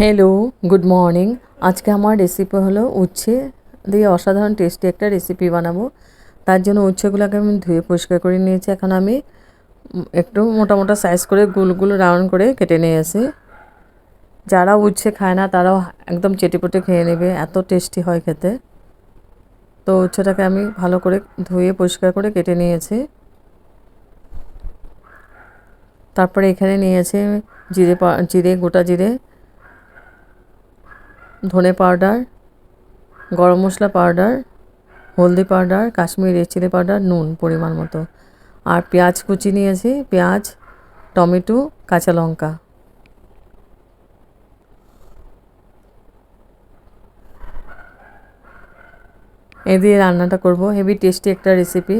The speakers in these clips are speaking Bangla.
হ্যালো গুড মর্নিং আজকে আমার রেসিপি হলো উচ্ছে দিয়ে অসাধারণ টেস্টি একটা রেসিপি বানাবো। তার জন্য উচ্ছেগুলোকে আমি ধুয়ে পরিষ্কার করে নিয়েছি। এখন আমি একটু মোটা মোটা সাইজ করে গুল গুল রাউন্ড করে কেটে নিয়েছি যারা উচ্ছে খায় না, তারাও একদম চেটেপুটে খেয়ে নেবে। এত টেস্টি হয় খেতে। তো উচ্ছেটাকে আমি ভালো করে ধুয়ে পরিষ্কার করে কেটে নিয়েছি। তারপরে এখানে নিয়েছি জিরে জিরে, গোটা জিরে। ধনে পাউডার, গরম মশলা পাউডার, হলদি পাউডার, কাশ্মীরি চিলি পাউডার নুন পরিমাণ মতো। আর পেঁয়াজ কুচি নিয়েছি, পেঁয়াজ, টমেটো, কাঁচা লঙ্কা। এ দিয়ে রান্নাটা করব। হেভি টেস্টি একটা রেসিপি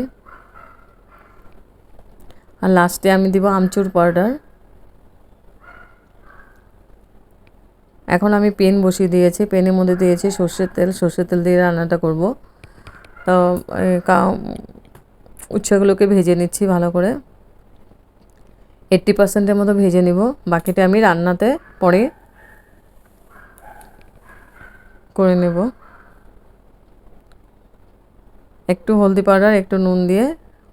আর লাস্টে আমি দিব আমচুর পাউডার এখন আমি পেন বসিয়ে দিয়েছি, পেনের মধ্যে দিয়েছি সর্ষের তেল সর্ষের তেল দিয়ে রান্নাটা করব। তো উচ্ছেগুলোকে ভেজে নিচ্ছি ভালো করে। এইট্টি পার্সেন্টের মতো ভেজে নিব, বাকিটা আমি রান্নাতে পরে করে নেব। একটু হলদি পাউডার, একটু নুন দিয়ে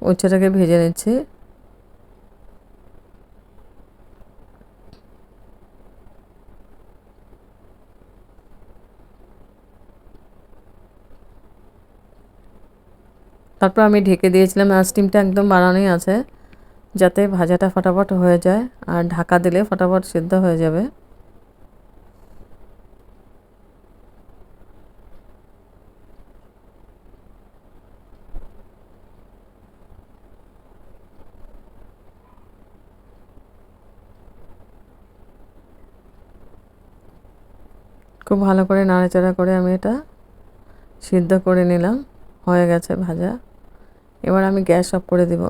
উচ্ছেটাকে ভেজে নিচ্ছি। তারপর আমি ঢেকে দিয়েছিলাম আর স্টিমটা একদম বাড়ানোই আছে, যাতে ভাজাটা ফটাফট হয়ে যায়, আর ঢাকা দিলে ফটাফট সিদ্ধ হয়ে যাবে। খুব ভালো করে নাড়াচাড়া করে আমি এটা সিদ্ধ করে নিলাম, হয়ে গেছে ভাজা। এবার আমি গ্যাস অফ করে দিব।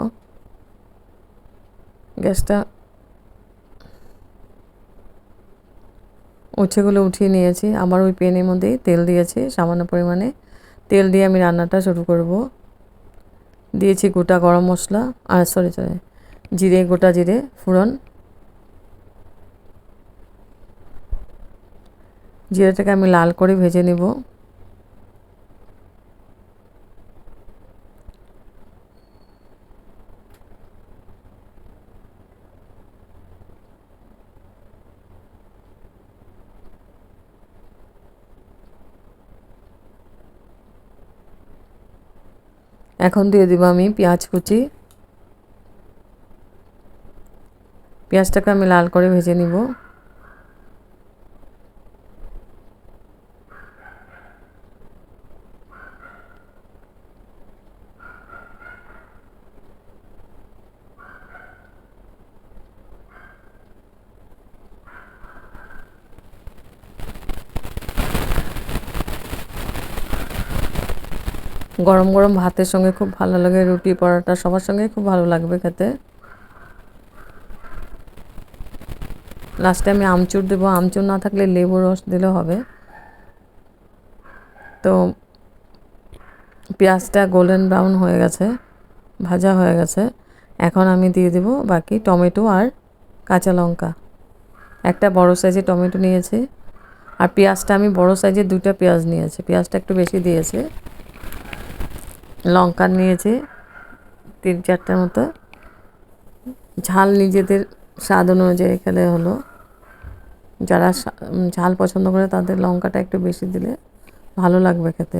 গ্যাসটা উচ্ছেগুলো উঠিয়ে নিয়েছি। আমার ওই পেনের মধ্যেই তেল দিয়েছি, সামান্য পরিমাণে। তেল দিয়ে আমি রান্নাটা শুরু করব। দিয়েছি গোটা গরম মশলা, আর সরি সরি জিরে, গোটা জিরে ফোড়ন। জিরেটাকে আমি লাল করে ভেজে নেব। এখন দিয়ে দিব আমি পেঁয়াজ কুচি। পেঁয়াজটাকে আমি লাল করে ভেজে নিব। গরম গরম ভাতের সঙ্গে খুব ভালো লাগে, রুটি পরোটা সবার সঙ্গে খুব ভালো লাগবে খেতে। লাস্টে আমি আমচুর দেবো, আমচুর না থাকলে লেবু রস দিলে হবে। তো পেঁয়াজটা গোল্ডেন ব্রাউন হয়ে গেছে, ভাজা হয়ে গেছে। এখন আমি দিয়ে দেবো বাকি টমেটো আর কাঁচা লঙ্কা। একটা বড় সাইজের টমেটো নিয়েছি, আর পেঁয়াজটা আমি বড় সাইজের দুটো পেঁয়াজ নিয়েছি। পেঁয়াজটা একটু বেশি দিয়েছে। লঙ্কা নিয়েছি, তিন চারটার মতো। ঝাল নিজেদের স্বাদ অনুযায়ী খেলে হলো। যারা ঝাল পছন্দ করে তাদের লঙ্কাটা একটু বেশি দিলে ভালো লাগবে খেতে।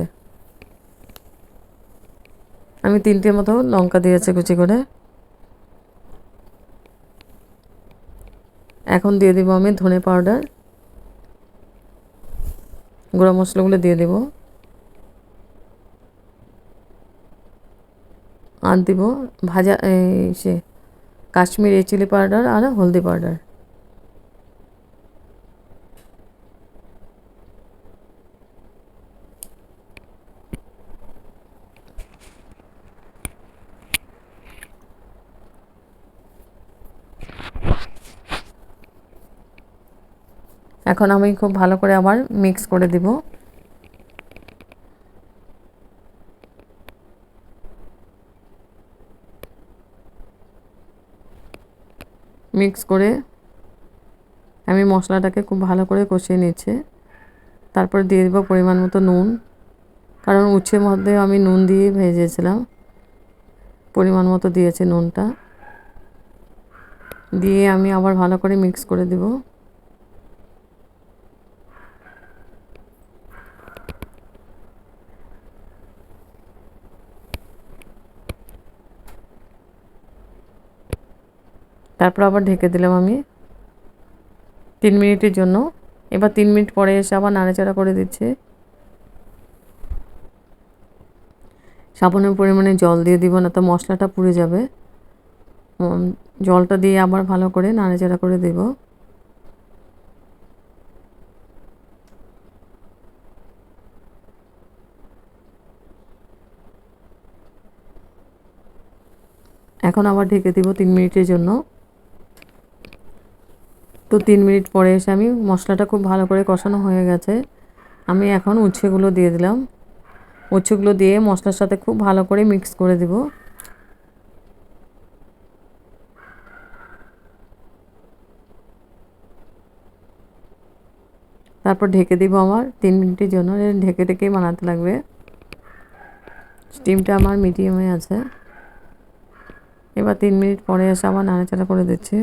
আমি তিনটে মতো লঙ্কা দিয়েছি কুচি করে। এখন দিয়ে দিব আমি ধনে পাউডার গুঁড়ো মশলাগুলো দিয়ে দেবো। আর দিব ভাজা এই সে কাশ্মীরি চিলি পাউডার আর হলদি পাউডার। এখন আমি খুব ভালো করে আবার মিক্স করে দিব। মিক্স করে আমি মশলাটাকে খুব ভালো করে কষিয়ে নিচ্ছে। তারপর দিয়ে দেবো পরিমাণ মতো নুন। কারণ উচ্ছের মধ্যে আমি নুন দিয়ে ভেজেছিলাম। পরিমাণ মতো দিয়েছে নুনটা। দিয়ে আমি আবার ভালো করে মিক্স করে দেব। তারপর আবার ঢেকে দিলাম আমি তিন মিনিটের জন্য। এবার তিন মিনিট পরে এসে আবার নাড়াচাড়া করে দিচ্ছে। সাবানের পরিমাণে জল দিয়ে দিব, না তো মশলাটা পুড়ে যাবে। জলটা দিয়ে আবার ভালো করে নাড়াচাড়া করে দেব। এখন আবার ঢেকে দিব তিন মিনিটের জন্য। তো তিন মিনিট পরে এসে আমি মশলাটা খুব ভালো করে কষানো হয়ে গেছে। আমি এখন উচ্ছেগুলো দিয়ে দিলাম। উচ্ছেগুলো দিয়ে মশলার সাথে খুব ভালো করে মিক্স করে দেব। তারপর ঢেকে দিব আমার তিন মিনিটের জন্য ঢেকে ঢেকেই বানাতে লাগবে। স্টিমটা আমার মিডিয়ামে আছে। এবার তিন মিনিট পরে এসে আবার নাড়াচাড়া করে দিচ্ছি।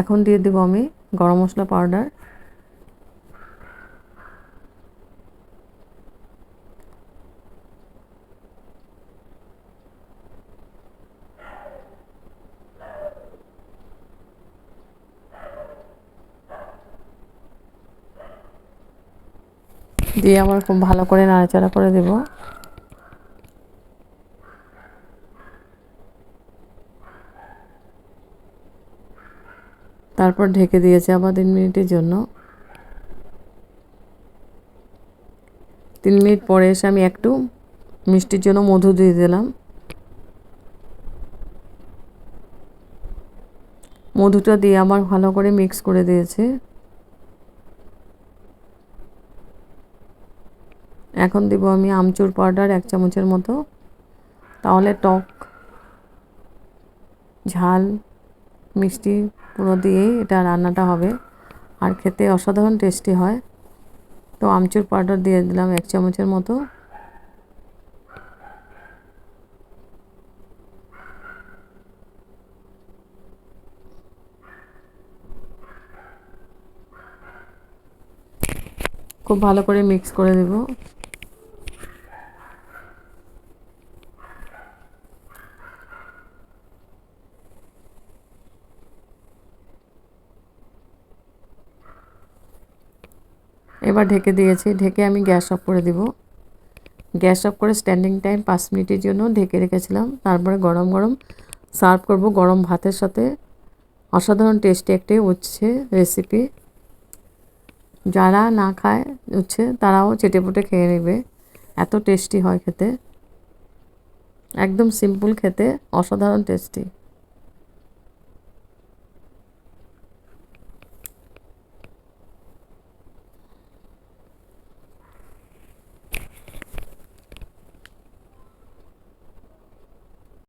এখন দিয়ে দেবো আমি গরম মশলা পাউডার। দিয়ে আমার খুব ভালো করে নাড়াচাড়া করে দেব। তারপর ঢেকে দিয়েছে আবার তিন মিনিটের জন্য। তিন মিনিট পরে এসে আমি একটু মিষ্টির জন্য মধু দিয়ে দিলাম। মধুটা দিয়ে আমার ভালো করে মিক্স করে দিয়েছে। এখন দেবো আমি আমচুর পাউডার এক চামচের মতো। তাহলে টক, ঝাল মিষ্টি পুরো দিয়েই এটা রান্নাটা হবে। আর খেতে অসাধারণ টেস্টি হয়। তো আমচুর পাউডার দিয়ে দিলাম এক চামচের মতো। খুব ভালো করে মিক্স করে দেবো। এবার ঢেকে দিয়েছি। ঢেকে আমি গ্যাস অফ করে দিব। গ্যাস অফ করে স্ট্যান্ডিং টাইম পাঁচ মিনিটের জন্য ঢেকে রেখেছিলাম। তারপরে গরম গরম সার্ভ করব গরম ভাতের সাথে। অসাধারণ টেস্টি একটি উচ্ছে রেসিপি যারা না খায় উচ্ছে, তারাও চেটেপুটে খেয়ে নেবে। এত টেস্টি হয় খেতে। একদম সিম্পল খেতে, অসাধারণ টেস্টি।